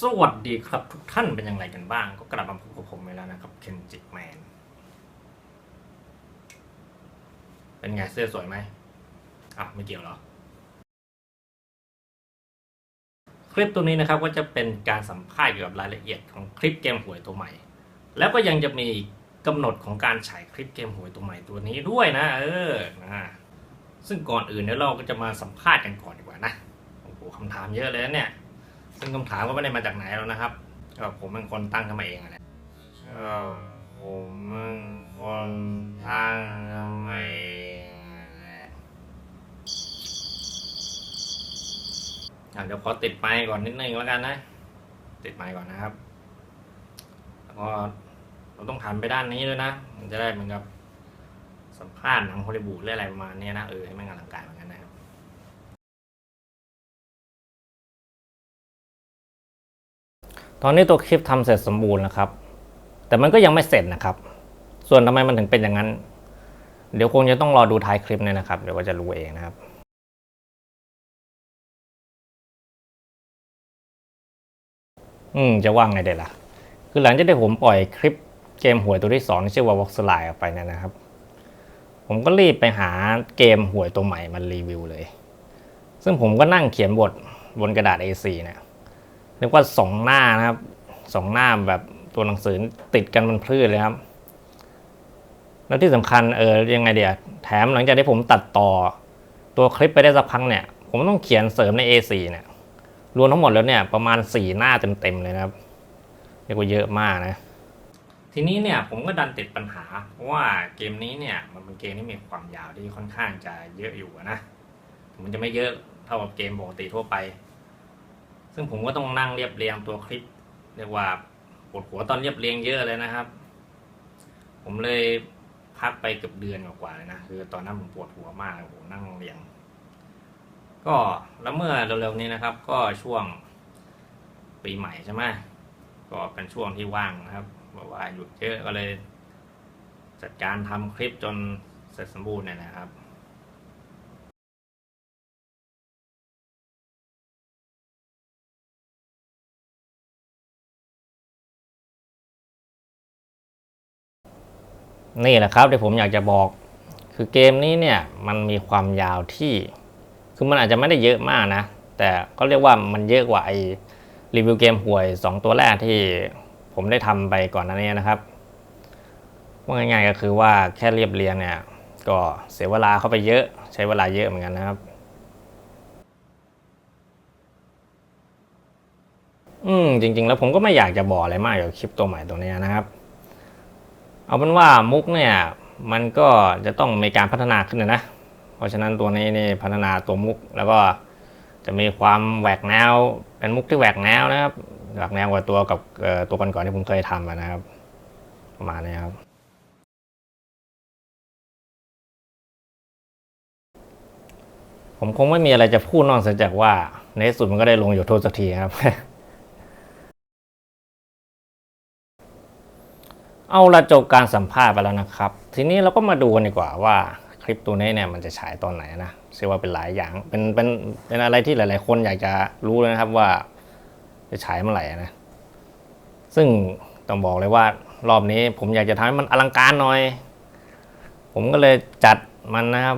สวัสดีครับทุกท่านเป็นอย่างไรกันบ้าง ก็กลับมาพบกับผมไปแล้วนะครับเคนจิแมนเป็นไงเสื้อสวยไหมอะไม่เกี่ยวหรอ คลิปตัวนี้นะครับก็จะเป็นการสัมภาษณ์เกี่ยวกับรายละเอียดของคลิปเกมหวยตัวใหม่ แล้วก็ยังจะมีกำหนดของการฉายคลิปเกมหวยตัวใหม่ตัวนี้ด้วยนะ เออนะซึ่งก่อนอื่นเดี๋ยเราก็จะมาสัมภาษณ์กันก่อนดีกว่านะโอ้โหคำถามเยอะเลยเนี่ย ซึ่งคำถามก็ไม่ได้มาจากไหนแล้วนะครับก็ผมเป็นคนตั้งขึ้นมาเองอะแหละก็ผมเป็นคนตั้งขึ้นมาเองอะแหละอะเดี๋ยวขอติดไมค์ก่อนนิดนึงแล้วกันนะ ติดไมค์ก่อนนะครับ แล้วก็เราต้องหันไปด้านนี้ด้วยนะ มันจะได้เหมือนกับสัมภาษณ์หนังฮอลลีวูดหรืออะไรประมาณเนี้ยนะ เออให้มันอลังการเหมือนกันนะครับ ตอนนี้ตัวคลิปทำเสร็จสมบูรณ์แล้วครับ แต่มันก็ยังไม่เสร็จนะครับ ส่วนทำไมมันถึงเป็นอย่างนั้น เดี๋ยวคงจะต้องรอดูท้ายคลิปเนี่ยนะครับ เดี๋ยวก็จะรู้เองนะครับอืมจะว่างไงเด็ดล่ะ คือหลังจากที่ผมปล่อยคลิปเกมหวยตัวที่สองที่ชื่อว่า Vox l i ออกไปเนี่ยนะครับ ผมก็รีบไปหาเกมหวยตัวใหม่มารีวิวเลย ซึ่งผมก็นั่งเขียนบทบนกระดาษ A4 เนี่ย เรียกว่าสองหน้านะครับสองหน้าแบบตัวหนังสือติดกันบนพืชเลยครับ แล้วที่สำคัญเออยังไงเดียแถมหลังจากที่ผมตัดต่อ ตัวคลิปไปได้สักพักเนี่ย ผมต้องเขียนเสริมใน A4 เนี่ยรวมทั้งหมดแล้วเนี่ยประมาณสี่หน้าเต็มๆเลยนะครับเรียกว่าเยอะมากนะ ทีนี้เนี่ยผมก็ดันติดปัญหา เพราะว่าเกมนี้เนี่ยมันเป็นเกมที่มีความยาวที่ค่อนข้างจะเยอะอยู่นะ มันจะไม่เยอะเท่ากับเกมปกติทั่วไป ซึ่งผมก็ต้องนั่งเรียบเรียงตัวคลิปเรียกว่าปวดหัวตอนเรียบเรียงเยอะเลยนะครับ ผมเลยพักไปเกือบเดือนกว่าๆเลยนะคือตอนนั้นผมปวดหัวมากโอ้โหนั่งเรียง ก็แล้วเมื่อเร็วๆนี้นะครับ ก็ช่วงปีใหม่ใช่ไหมก็เป็นช่วงที่ว่างนะครับแบบว่าหยุดเยอะก็เลย จัดการทำคลิปจนเสร็จสมบูรณ์เนี่ยนะครับ นี่แหละครับที่ผมอยากจะบอก คือเกมนี้เนี่ยมันมีความยาวที่ คือมันอาจจะไม่ได้เยอะมากนะ แต่ก็เรียกว่ามันเยอะกว่าไอรีวิวเกมห่วย 2 ตัวแรกที่ผมได้ทำไปก่อนหน้านี้นะครับว่าง่ายๆก็คือว่าแค่เรียบเรียงเนี่ย ก็เสียเวลาเข้าไปเยอะใช้เวลาเยอะเหมือนกันนะครับ อืมจริง ๆ แล้วผมก็ไม่อยากจะบอกอะไรมากเกี่ยวกับคลิปตัวใหม่ตัวนี้นะครับ เอาเป็นว่ามุกเนี่ยมันก็จะต้องมีการพัฒนาขึ้นนะ เพราะฉะนั้นตัวนี้นี่พัฒนาตัวมุกแล้วก็จะมีความแหวกแนวเป็นมุกที่แหวกแนวนะครับแหวกแนวกว่าตัวกับตัวก่อนๆที่ผมเคยทำนะครับ ประมาณนี้ครับผมคงไม่มีอะไรจะพูดนอกจากว่าในที่สุดมันก็ได้ลงอยู่โทษสักทีครับ เอาละจบการสัมภาษณ์ไปแล้วนะครับ ทีนี้เราก็มาดูกันดีกว่าว่าคลิปตัวนี้เนี่ยมันจะฉายตอนไหนนะเชื่อว่าเป็นหลายอย่างเป็นเป็นเป็นอะไรที่หลาย ๆ คนอยากจะรู้เลยนะครับว่าจะฉายเมื่อไหร่นะซึ่งต้องบอกเลยว่ารอบนี้ผมอยากจะทำให้มันอลังการหน่อย ผมก็เลยจัดมันนะครับ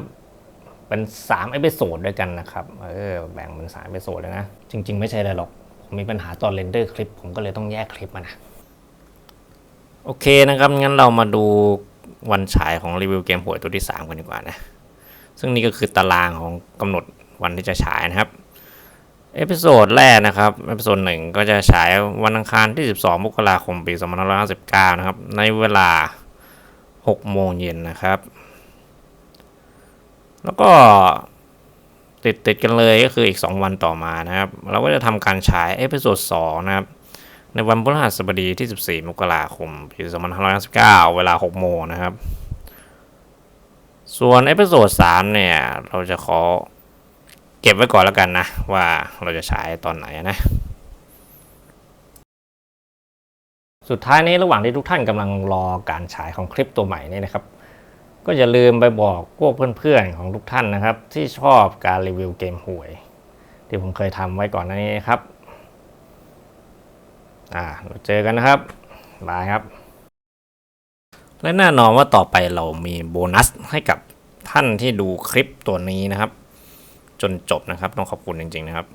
เป็น3เอพิโซดด้วยกันนะครับเออแบ่งเป็น3เอพิโซดเลยนะ จริง ๆ ไม่ใช่อะไรหรอก ผมมีปัญหาตอนเรนเดอร์คลิป ผมก็เลยต้องแยกคลิปมานะ โอเคนะครับ งั้นเรามาดูวันฉายของรีวิวเกมหวยตัวที่ 3 กันดีกว่านะ ซึ่งนี่ก็คือตารางของกำหนดวันที่จะฉายนะครับ เอพิโซดแรกนะครับ เอพิโซดหนึ่งก็จะฉายวันอังคารที่ 12 มกราคมปี2559 นะครับ ในเวลา 6 โมงเย็นนะครับ แล้วก็ติดติดกันเลยก็คืออีก 2 วันต่อมานะครับ เราก็จะทำการฉายเอพิโซด2นะครับ ในวันพฤหัสบดีที่ 14 มกราคมปี2559 เวลา 6 โมงนะครับ ส่วนเอพิโซด 3 เนี่ย เราจะขอเก็บไว้ก่อนแล้วกันนะ ว่าเราจะฉายตอนไหนนะ สุดท้ายนี้ระหว่างที่ทุกท่านกำลังรอการฉายของคลิปตัวใหม่นี่นะครับ ก็อย่าลืมไปบอกพวกเพื่อนๆของทุกท่านนะครับ ที่ชอบการรีวิวเกมหวย ที่ผมเคยทำไว้ก่อนหน้านี้นะครับ อ่าเราเจอกันนะครับบายครับ และแน่นอนว่าต่อไปเรามีโบนัสให้กับท่านที่ดูคลิปตัวนี้นะครับ จนจบนะครับ ต้องขอบคุณจริง ๆ นะครับ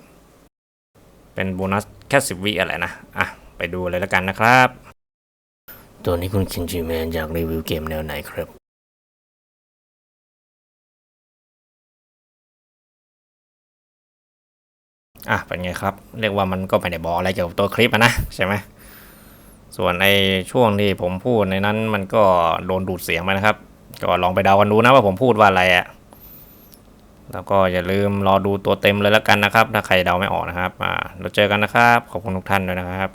เป็นโบนัสแค่สิบวิอะไรนะ อะ ไปดูเลยแล้วกันนะครับ ตัวนี้คุณคินจิแมนอยากรีวิวเกมแนวไหนครับ อะเป็นไงครับ เรียกว่ามันก็ไม่ได้บอกอะไรเกี่ยวกับตัวคลิปะนะใช่ไหมส่วนในช่วงที่ผมพูดในนั้นมันก็โดนดูดเสียงไปนะครับ ก็ลองไปเดากันดูนะว่าผมพูดว่าอะไรอะแล้วก็อย่าลืมรอดูตัวเต็มเลยแล้วกันนะครับ ถ้าใครเดาไม่ออกนะครับอ่าเราเจอกันนะครับ ขอบคุณทุกท่านด้วยนะครับ